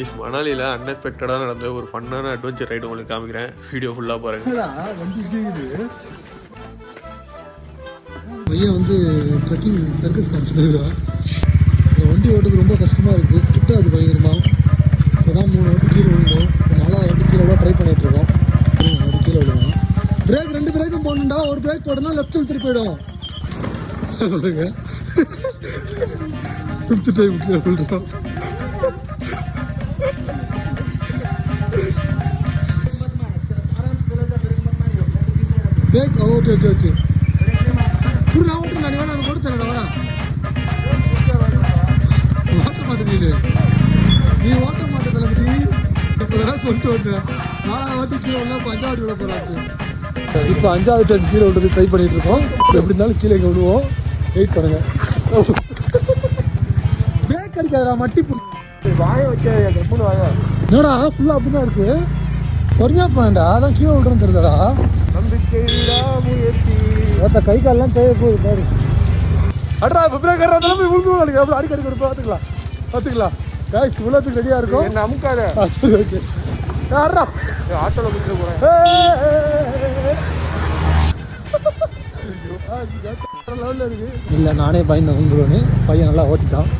Ice மணாலியில் அன்எக்ஸ்பெக்டடாக நடந்த ஒரு ஃபன்னான adventure ride உங்களுக்கு காமிக்கிறேன். வீடியோ ஃபுல்லாக பாருங்க. பையன் வந்து ட்ரெக்கிங் சர்க்கஸ் காமிச்சிருக்கிறான் இந்த வண்டி ஓட்டுறது ரொம்ப கஷ்டமாக இருக்குது ஸ்கிட்டாக அது பயங்கரமாக இப்போ தான் மூணு வாட்டி கீழே விழுந்தோம். இப்போ நாலாவது வாட்டி கீழே விட ட்ரை பண்ணிட்டு இருக்கோம். கீழே விழுவோம் பிரேக் ரெண்டு பிரேக்கும் போடணுண்டா ஒரு பிரேக் போட்டோம்னா லெஃப்ட் இழுத்துட்டு போயிடும். சொல்லுங்க. ஃபிஃப்த் டைம் கீழே விழுறோம் பிரேக் ஓகே ஓகே ஓகே புரி நான் ஓட்டுறேன் நான் வேணா கொடுத்தேன் வேணா ஓட்ட மாட்டேங்குது நீ ஓட்ட மாட்டே தளபதி. இப்போதான் சொல்லிட்டு ஓட்டுறேன் நாலாவது வாட்டி கீழே விடலாம் இப்போ அஞ்சாவது விட போகிறாங்க இப்போ அஞ்சாவது டைம் கீழே விடுறது ட்ரை பண்ணிட்டு இருக்கோம். இப்போ எப்படி இருந்தாலும் கீழே விடுவோம் வெயிட் பண்ணுங்க. பிரேக் அடிக்காதடா மட்டி வாய வைக்காத கம்முன்னு வாய. என்னடா ஃபுல்லாக அப்படி தான் இருக்கு. பொறுமையாக போனேன்டா அதான் கீழே விடுறேன்னு தெரியுதாடா. நம்பிக்கை ஒருத்த கை கால்லாம் தேவை போகுது பாரு. அடடா பிப்ரவரி போய் விழுந்து அப்புறம் அடிக்கடி கொடுத்து பார்த்துக்கலாம். பார்த்துக்கலாம். காய்ஸ் இவ்வளோத்துக்கு ரெடியாக இருக்கும். என்ன அமுக்காத. சரி ஓகே அடடா. ஆட்டோல குடிச்சிட போறேன். இல்லை நானே பயந்து வந்துடுவேன்னு பையன் நல்லா ஓட்டிட்டான்.